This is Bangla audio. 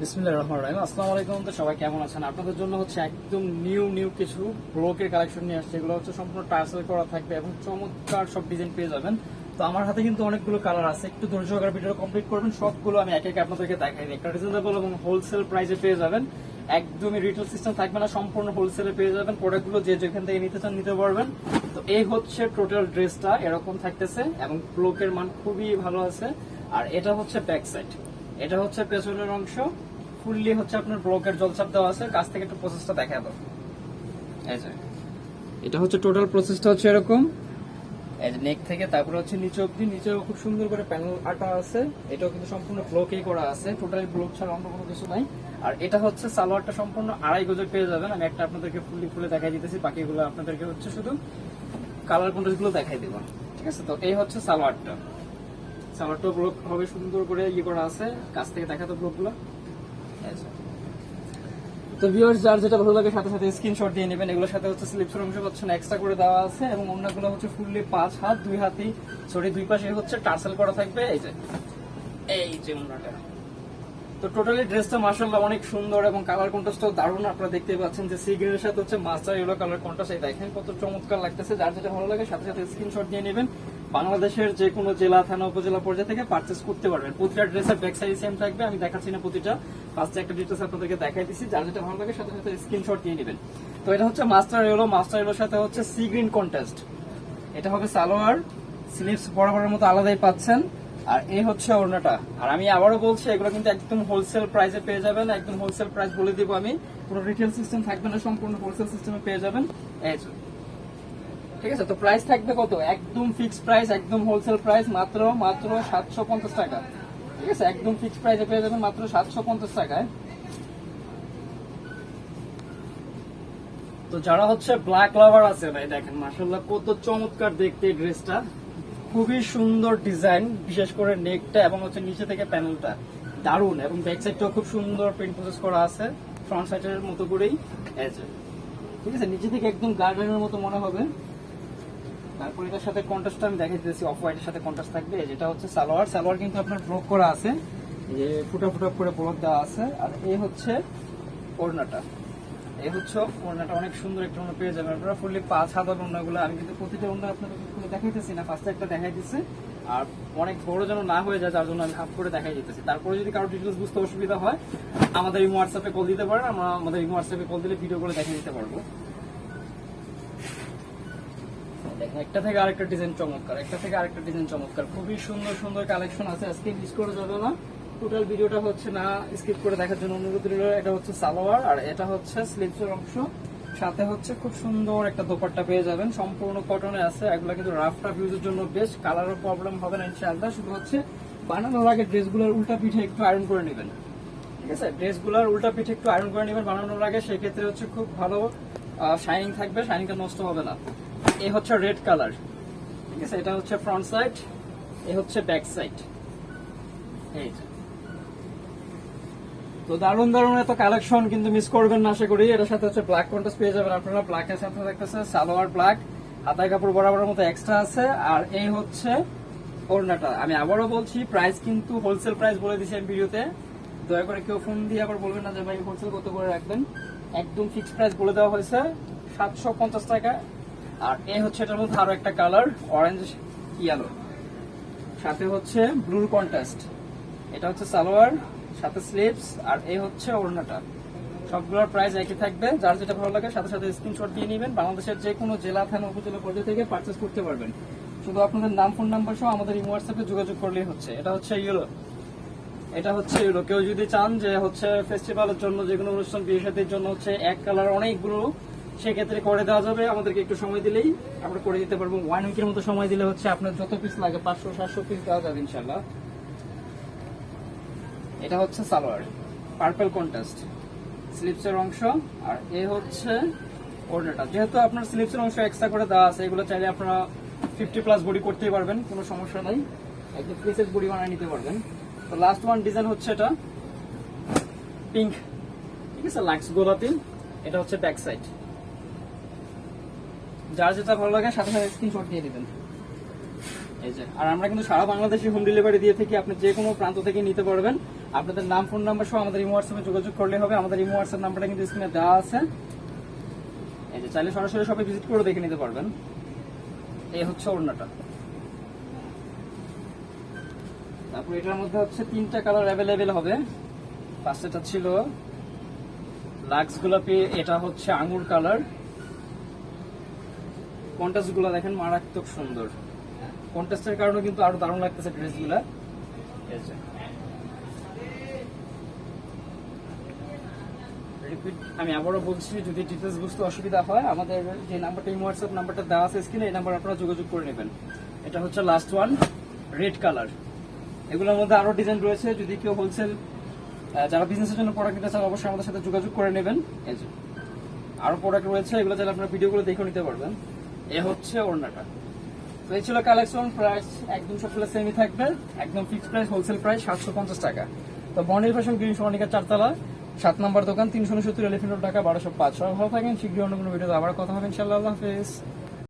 বিসমিল্লাহ রহমান রহিম। আসসালামু আলাইকুম, তো সবাই কেমন আছেন? আপনাদের জন্য হচ্ছে একদম নিউ নিউ কিছু ব্লকের কালেকশন নিয়ে আসছে। এগুলো হচ্ছে সম্পূর্ণ টার্সেল করা থাকবে এবং চমৎকার সব ডিজাইন পেয়ে যাবেন। তো আমার হাতে কিন্তু অনেকগুলো কালার আছে। একটু ধৈর্য সহকারে ভিডিওটা কমপ্লিট করবেন। সবগুলো আমি একে একে আপনাদেরকে দেখাই একটা রিজনেবল এবং হোলসেল প্রাইসে পেয়ে যাবেন। একদমই রিটেল সিস্টেম থাকবে না, সম্পূর্ণ হোলসেলে পেয়ে যাবেন। প্রোডাক্টগুলো যে যেখান থেকে নিতে চান নিতে পারবেন। তো এই হচ্ছে টোটাল ড্রেসটা এরকম থাকতেছে এবং ব্লকের মান খুবই ভালো আছে। আর এটা হচ্ছে ব্যাক সাইড এটা হচ্ছে পেছনের অংশ। ফুললি হচ্ছে আপনার ব্লকের জলচাপ দেওয়া আছে কাছ থেকে একটু প্রসেসটা দেখা দাও। এই যে। এটা হচ্ছে টোটাল প্রসেসটা হচ্ছে এরকম। এই যে নেক থেকে তারপরে হচ্ছে নিচে অব্দি নিচেও খুব সুন্দর করে প্যানেল আটা আছে। এটাও কিন্তু সম্পূর্ণ ব্লকেই করা আছে টোটালি ব্লক ছাড়া অন্য কোনো কিছু নাই। আর এটা হচ্ছে সালোয়ারটা সম্পূর্ণ আড়াই গজে পেয়ে যাবেন। আমি একটা আপনাদেরকে ফুললি ফুলে দেখাই দিতেছি বাকিগুলো আপনাদেরকে হচ্ছে শুধু কালার কন্ট্রাস্টগুলো দেখাই দিব। ঠিক আছে? তো এই হচ্ছে সালোয়ারটা। সালোয়ারটা ব্লক হবে সুন্দর করে ইয়ে করা আছে কাছ থেকে দেখাতো ব্লকগুলো। তো ভিউয়ার্স যার যেটা ভালো লাগে সাথে সাথে স্ক্রিনশট দিয়ে নেবেন। এগুলোর সাথে হচ্ছে স্লিপসের অংশ এক্সট্রা করে দেওয়া আছে এবং অন্যগুলো হচ্ছে ফুললি পাঁচ হাত, দুই সরি দুই পাশে হচ্ছে টার্সেল করা থাকবে। এই যে এই যে ওনাটা তো টোটালি ড্রেসটা মার্শাল্লাহ অনেক সুন্দর এবং কালার কন্ট্রাস্টও দারুণ। আপনারা দেখতে পাচ্ছেন যে সি সাথে হচ্ছে মাস্টার ইয়েলো কালার কন্ট্রাস্ট এই দেখেন কত চমৎকার লাগতেছে। যার যেটা ভালো লাগে সাথে সাথে স্ক্রিনশট দিয়ে নেবেন। বাংলাদেশের যে কোনো জেলা, থানা, উপজেলা পর্যায়ে থেকে পারচেস করতে পারবেন। প্রতিটা ড্রেসের ব্যাক সাইজ সেম থাকবে, আমি দেখাচ্ছি না প্রতিটা। ফার্স্টে একটা ডিটেলস আপনাদেরকে দেখাই দিচ্ছি যার যেটা ভালো লাগে সাথে সাথে স্ক্রিনশট দিয়ে নেবেন। তো এটা হচ্ছে মাস্টার ইয়েলো মাস্টার ইয়েলোর সাথে হচ্ছে সি গ্রিন কন্টেস্ট এটা হবে সালোয়ার স্লিভস বরাবরের মতো আলাদাই পাচ্ছেন। আর এই হচ্ছে ওড়নাটা। আর আমি আবারও বলছি, এগুলো কিন্তু একদম হোলসেল প্রাইসে পেয়ে যাবেন। একদম হোলসেল প্রাইস বলে দিব আমি। কোনো রিটেল সিস্টেম থাকবে না, সম্পূর্ণ হোলসেল সিস্টেমে পেয়ে যাবেন। এই। ঠিক আছে? তো প্রাইস থাকবে কত? একদম ফিক্সড প্রাইস একদম হোলসেল প্রাইস মাত্র মাত্র সাতশো পঞ্চাশ টাকা। ঠিক আছে? একদম ফিক্সড প্রাইসে পেয়ে যাবেন মাত্র সাতশো পঞ্চাশ টাকায়। তো যারা হচ্ছে ব্ল্যাক লাভার আছে ভাই, দেখেন মাসাল্লাহ কত চমৎকার দেখতে ড্রেসটা খুবই সুন্দর ডিজাইন বিশেষ করে নেকটা এবং হচ্ছে নিচে থেকে প্যানেলটা দারুণ এবং ব্যাক সাইডটাও খুব সুন্দর প্রিন্ট প্রসেস করা আছে ফ্রন্ট সাইডের মতো করেই। ঠিক আছে? নিচে থেকে একদম গার্ডেনের মতো মনে হবে। তারপর এটার সাথে কন্ট্রাস্ট আমি দেখাই দিতেছি অফ হোয়াইটের সাথে কন্ট্রাস্ট থাকবে, যেটা হচ্ছে সালোয়ার। সালোয়ার কিন্তু আপনার ব্লক করা আছে যে ফুটা ফুটা করে ব্লক দেওয়া আছে, আর এই হচ্ছে ওড়নাটা। এই হচ্ছে ওড়নাটা, অনেক সুন্দর একটা ওড়না পেয়ে যাবেন আপনারা। ফুললি পাঁচ হাজার ওড়নাগুলো, আমি কিন্তু প্রতিটা ওড়না আপনাদের খুলে দেখাইতেছি না ফার্স্টে একটা দেখাই দিচ্ছি। আর অনেক বড় যেন না হয়ে যায় যার জন্য আমি হাফ করে দেখাই দিতেছি। তারপরে যদি কারও ডিটেলস বুঝতে অসুবিধা হয়, আমাদের এই হোয়াটসঅ্যাপে কল দিতে পারেন, আমরা আমাদের এই হোয়াটসঅ্যাপে কল দিলে ভিডিও করে দেখিয়ে দিতে পারব। দেখেন, একটা থেকে আরেকটা ডিজাইন চমৎকার, একটা থেকে আরেকটা ডিজাইন চমৎকার। খুবই সুন্দর সুন্দর কালেকশন আছে, আজকে মিস করে যাবে না। টোটাল ভিডিওটা হচ্ছে না স্কিপ করে দেখার জন্য অনুরোধ রইল। এটা হচ্ছে সালোয়ার, আর এটা হচ্ছে স্লিভসের অংশ। সাথে হচ্ছে খুব সুন্দর একটা দোপাট্টা পেয়ে যাবেন। সম্পূর্ণ কটনে আছে, এগুলো কিন্তু রাফ টাফ ইউজের জন্য বেশ কালারও প্রবলেম হবে না, ইনশাআল্লাহ। শুধু হচ্ছে বানানোর আগে ড্রেসগুলোর উল্টা পিঠে একটু আয়রন করে নেবেন। ঠিক আছে? ড্রেসগুলোর উল্টা পিঠে একটু আয়রন করে নেবেন। বানানোর আগে সেক্ষেত্রে হচ্ছে খুব ভালো শাইনিং থাকবে। শাইনিংটা নষ্ট হবে না। এই হচ্ছে রেড কালার ঠিক আছে? এটা হচ্ছে ফ্রন্ট সাইড এই হচ্ছে ব্যাক সাইড এই যে। তো দারুণ দারুণ এত কালেকশন কিন্তু মিস করবেন না, আশা করি। এটার সাথে হচ্ছে ব্ল্যাক কন্ট্রাস্ট পেয়ে যাবেন আপনারা। ব্ল্যাক এর সাথে দেখতেছে সালোয়ার ব্ল্যাক হাতায় কাপড় বরাবরের মতো এক্সট্রা আছে। আর এই হচ্ছে ওড়নাটা। আমি আবারও বলছি প্রাইস কিন্তু হোলসেল প্রাইস বলে দিচ্ছি আমি ভিডিওতে। দয়া করে কেউ ফোন দিয়ে আবার বলবেন না যে ভাই হোলসেল কত করে রাখবেন? একদম ফিক্সড প্রাইস বলে দেওয়া হয়েছে। সাতশো পঞ্চাশ টাকা। আর এ হচ্ছে এটার মধ্যে আরও একটা কালার অরেঞ্জ ইয়েলো সাথে হচ্ছে ব্লুর কন্ট্রাস্ট এটা হচ্ছে সালোয়ার, সাথে স্লিপস আর এ হচ্ছে ওড়নাটা। সবগুলোর প্রাইস একই থাকবে। যার যেটা ভালো লাগে, সাথে সাথে স্ক্রিনশট দিয়ে নেবেন। বাংলাদেশের যে কোনো জেলা, থানা, উপজেলা পর্যায়ে থেকে পারচেস করতে পারবেন। শুধু আপনাদের নাম ফোন নাম্বার সহ আমাদের এই হোয়াটসঅ্যাপে যোগাযোগ করলেই হচ্ছে। এটা হচ্ছে ইয়েলো। এটা হচ্ছে ইউরো কেউ যদি চান যে হচ্ছে ফেস্টিভ্যালের জন্য যে কোনো অনুষ্ঠান, বিয়ে সাথীর জন্য হচ্ছে এক কালার অনেকগুলো সেক্ষেত্রে করে দেওয়া যাবে। আমাদেরকে একটু সময় দিলেই আমরা করে দিতে পারব। ওয়ান উইকের মতো সময় দিলে হচ্ছে আপনার যত পিস লাগে, পাঁচশো, সাতশো পিস দেওয়া যাবে ইনশাল্লাহ এটা হচ্ছে সালোয়ার পার্পেল কন্টাস্ট স্লিপসের অংশ আর এ হচ্ছে ওড়নাটা যেহেতু আপনার স্লিপসের অংশ এক্সট্রা করে দেওয়া আছে, এগুলো চাইলে আপনারা ফিফটি প্লাস বডি করতেই পারবেন, কোনো সমস্যা নাই। একদম প্লেসের বডি বানিয়ে নিতে পারবেন। তো লাস্ট ওয়ান ডিজাইন হচ্ছে এটা। পিঙ্ক ঠিক আছে? লাক্স গোলাপি। এটা হচ্ছে ব্যাক সাইড যার যেটা ভালো লাগে সাথে সাথে স্ক্রিনশট দিয়ে দিবেন। এই যে, আর আমরা কিন্তু সারা বাংলাদেশে হোম ডেলিভারি দিয়ে থাকি, আপনি যে কোনো প্রান্ত থেকে নিতে পারবেন। আপনাদের নাম ফোন নাম্বার সহ আমাদের ইমো হোয়াটসঅ্যাপে যোগাযোগ করলে হবে। আমাদের ইমো হোয়াটসঅ্যাপ নাম্বারটা কিন্তু স্ক্রিনে দেওয়া আছে। এই যে, চাইলে সরাসরি সবাই ভিজিট করে দেখে নিতে পারবেন। এই হচ্ছে ওড়নাটা। তারপর এটার মধ্যে হচ্ছে তিনটা কালার অ্যাভেলেবেল হবে। ফার্স্টেটা ছিল লাক্স গোলাপি এটা হচ্ছে আঙুর কালার কন্টাস্টগুলো দেখেন মারাত্মক সুন্দর। কন্টাস্টের কারণে কিন্তু আরও দারুণ লাগতেছে ড্রেসগুলা রিপিট আমি আবারও বলছি যদি ডিটেলস বুঝতে অসুবিধা হয় আমাদের যে নাম্বারটা এই হোয়াটসঅ্যাপ নাম্বারটা দেওয়া আছে স্ক্রিনে এই নাম্বার আপনারা যোগাযোগ করে নেবেন। এটা হচ্ছে লাস্ট ওয়ান রেড কালার এগুলোর মধ্যে আরও ডিজাইন রয়েছে যদি কেউ হোলসেল যারা বিজনেসের জন্য প্রোডাক্ট নিতে চান অবশ্যই আমাদের সাথে যোগাযোগ করে নেবেন। এই যে আরও প্রোডাক্ট রয়েছে এগুলো চাইলে আপনারা ভিডিওগুলো দেখে নিতে পারবেন। এ হচ্ছে ওড়নাটা। তো এই ছিল কালেকশন প্রাইস একদম সবগুলো সেমি থাকবে, একদম ফিক্সড প্রাইস হোলসেল প্রাইস সাতশো পঞ্চাশ টাকা। তো বন্ডেল ফ্যাশন গ্রিন সোনিকা চারতলা, সাত নম্বর দোকান, তিনশো উনসত্তর এলিফেন্ট টাকা বারোশো পাঁচ। ভালো থাকেন, শীঘ্রই অন্য কোনো ভিডিওতে আবার কথা হবে ইনশাল্লাহ আল্লাহ হাফেজ।